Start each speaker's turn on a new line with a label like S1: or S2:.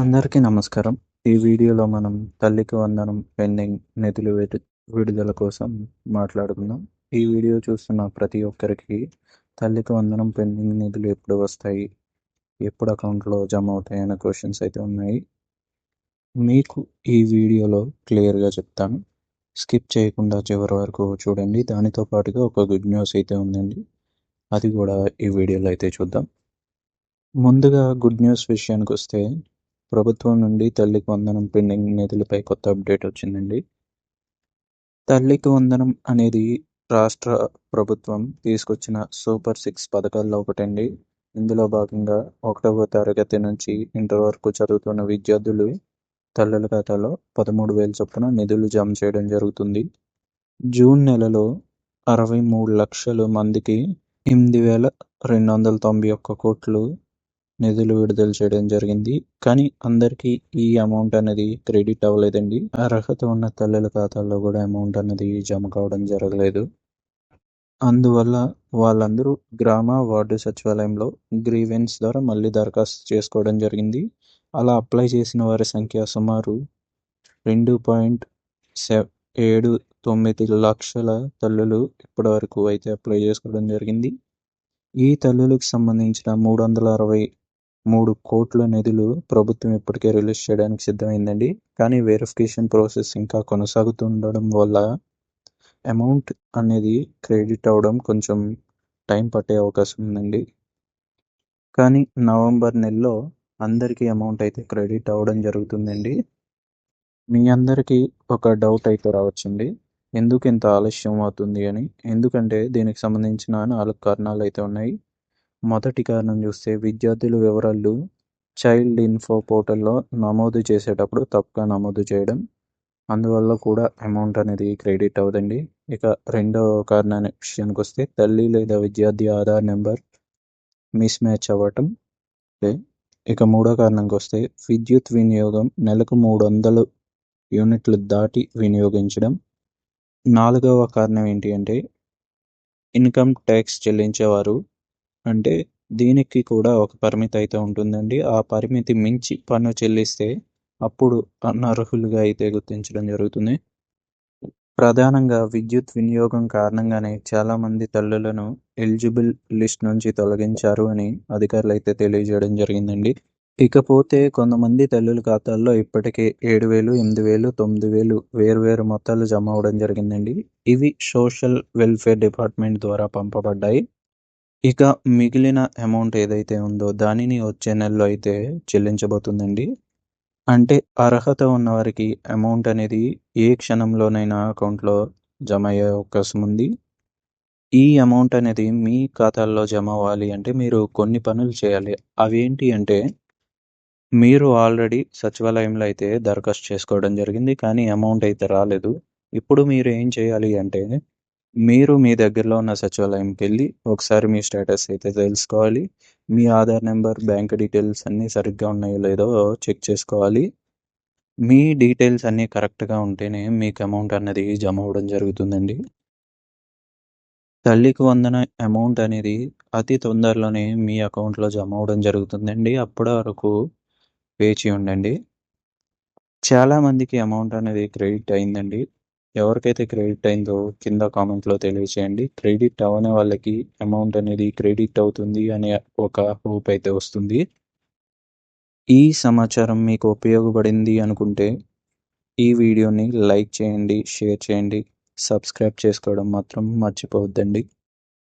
S1: అందరికీ నమస్కారం ఈ వీడియోలో మనం తల్లికి వందనం పెండింగ్ నిధులు విడుదల కోసం మాట్లాడుకుందాం ఈ వీడియో చూస్తున్న ప్రతి ఒక్కరికి తల్లికి వందనం పెండింగ్ నిధులు ఎప్పుడు వస్తాయి ఎప్పుడు అకౌంట్లో జమ అవుతాయి అనే క్వశ్చన్స్ అయితే ఉన్నాయి మీకు ఈ వీడియోలో క్లియర్గా చెప్తాను స్కిప్ చేయకుండా చివరి వరకు చూడండి దానితో పాటుగా ఒక గుడ్ న్యూస్ అయితే ఉందండి అది కూడా ఈ వీడియోలో అయితే చూద్దాం ముందుగా గుడ్ న్యూస్ విషయానికి వస్తే ప్రభుత్వం నుండి తల్లికి వందనం పెండింగ్ నిధులపై కొత్త అప్డేట్ వచ్చిందండి తల్లికి వందనం అనేది రాష్ట్ర ప్రభుత్వం తీసుకొచ్చిన సూపర్ సిక్స్ పథకాల్లో ఒకటండి ఇందులో భాగంగా ఒకటవ తరగతి నుంచి ఇంటర్ వరకు చదువుతున్న విద్యార్థులు తల్లుల ఖాతాలో పదమూడు వేల చొప్పున నిధులు జమ చేయడం జరుగుతుంది జూన్ నెలలో అరవై మూడు లక్షల మందికి ఎనిమిది వేల రెండు వందల తొంభై ఒక్క కోట్లు నిధులు విడుదల చేయడం జరిగింది కానీ అందరికీ ఈ అమౌంట్ అనేది క్రెడిట్ అవ్వలేదండి అర్హత ఉన్న తల్లుల ఖాతాల్లో కూడా అమౌంట్ అనేది జమ కావడం జరగలేదు అందువల్ల వాళ్ళందరూ గ్రామ వార్డు సచివాలయంలో గ్రీవెన్స్ ద్వారా మళ్ళీ దరఖాస్తు చేసుకోవడం జరిగింది అలా అప్లై చేసిన వారి సంఖ్య సుమారు రెండు పాయింట్ ఏడు తొమ్మిది లక్షల తల్లులు ఇప్పటి వరకు అయితే అప్లై చేసుకోవడం జరిగింది ఈ తల్లులకు సంబంధించిన మూడు వందల అరవై మూడు కోట్ల నిధులు ప్రభుత్వం ఇప్పటికే రిలీజ్ చేయడానికి సిద్ధమైందండి కానీ వెరిఫికేషన్ ప్రాసెస్ ఇంకా కొనసాగుతుండడం వల్ల అమౌంట్ అనేది క్రెడిట్ అవడం కొంచెం టైం పట్టే అవకాశం ఉందండి కానీ నవంబర్ నెలలో అందరికీ అమౌంట్ అయితే క్రెడిట్ అవ్వడం జరుగుతుందండి మీ అందరికీ ఒక డౌట్ అయితే రావచ్చండి ఎందుకు ఇంత ఆలస్యం అవుతుంది అని ఎందుకంటే దీనికి సంబంధించిన నాలుగు కారణాలు అయితే ఉన్నాయి మొదటి కారణం చూస్తే విద్యార్థుల వివరాలు చైల్డ్ ఇన్ఫో పోర్టల్లో నమోదు చేసేటప్పుడు తప్పుగా నమోదు చేయడం అందువల్ల కూడా అమౌంట్ అనేది క్రెడిట్ అవ్వదండి ఇక రెండో కారణాన్ని విషయానికి వస్తే తల్లి లేదా విద్యార్థి ఆధార్ నెంబర్ మిస్ మ్యాచ్ అవ్వటం ఇక మూడో కారణంకి వస్తే విద్యుత్ వినియోగం నెలకు మూడు వందలు యూనిట్లు దాటి వినియోగించడం నాలుగవ కారణం ఏంటి అంటే ఇన్కమ్ ట్యాక్స్ చెల్లించేవారు అంటే దీనికి కూడా ఒక పరిమితి అయితే ఉంటుందండి ఆ పరిమితి మించి పన్ను చెల్లిస్తే అప్పుడు అనర్హులుగా అయితే గుర్తించడం జరుగుతుంది ప్రధానంగా విద్యుత్ వినియోగం కారణంగానే చాలామంది తల్లులను ఎలిజిబుల్ లిస్ట్ నుంచి తొలగించారు అని అధికారులు అయితే తెలియజేయడం జరిగిందండి ఇకపోతే కొంతమంది తల్లుల ఖాతాల్లో ఇప్పటికే ఏడు వేలు ఎనిమిది వేలు తొమ్మిది వేలు వేరువేరు మొత్తాలు జమ అవడం జరిగిందండి ఇవి సోషల్ వెల్ఫేర్ డిపార్ట్మెంట్ ద్వారా పంపబడ్డాయి ఇక మిగిలిన అమౌంట్ ఏదైతే ఉందో దానిని వచ్చే నెలలో అయితే చెల్లించబోతుందండి అంటే అర్హత ఉన్నవారికి అమౌంట్ అనేది ఏ క్షణంలోనైనా అకౌంట్లో జమ అయ్యే అవకాశం ఉంది ఈ అమౌంట్ అనేది మీ ఖాతాల్లో జమ అవ్వాలి అంటే మీరు కొన్ని పనులు చేయాలి అవేంటి అంటే మీరు ఆల్రెడీ సచివాలయంలో అయితే దరఖాస్తు చేసుకోవడం జరిగింది కానీ అమౌంట్ అయితే రాలేదు ఇప్పుడు మీరు ఏం చేయాలి అంటే మీరు మీ దగ్గరలో ఉన్న సచివాలయంకి వెళ్ళి ఒకసారి మీ స్టేటస్ అయితే తెలుసుకోవాలి మీ ఆధార్ నెంబర్ బ్యాంక్ డీటెయిల్స్ అన్నీ సరిగ్గా ఉన్నాయో లేదో చెక్ చేసుకోవాలి మీ డీటెయిల్స్ అన్నీ కరెక్ట్గా ఉంటేనే మీకు అమౌంట్ అన్నది జమ అవ్వడం జరుగుతుందండి తల్లికి వందన అమౌంట్ అనేది అతి తొందరలోనే మీ అకౌంట్లో జమ అవ్వడం జరుగుతుందండి అప్పటి వరకు వేచి ఉండండి చాలామందికి అమౌంట్ అనేది క్రెడిట్ అయిందండి ఎవరికైతే క్రెడిట్ అయిందో కింద కామెంట్లో తెలియచేయండి క్రెడిట్ అవని వాళ్ళకి అమౌంట్ అనేది క్రెడిట్ అవుతుంది అనే ఒక హోప్ అయితే వస్తుంది ఈ సమాచారం మీకు ఉపయోగపడింది అనుకుంటే ఈ వీడియోని లైక్ చేయండి షేర్ చేయండి సబ్స్క్రైబ్ చేసుకోవడం మాత్రం మర్చిపోవద్దండి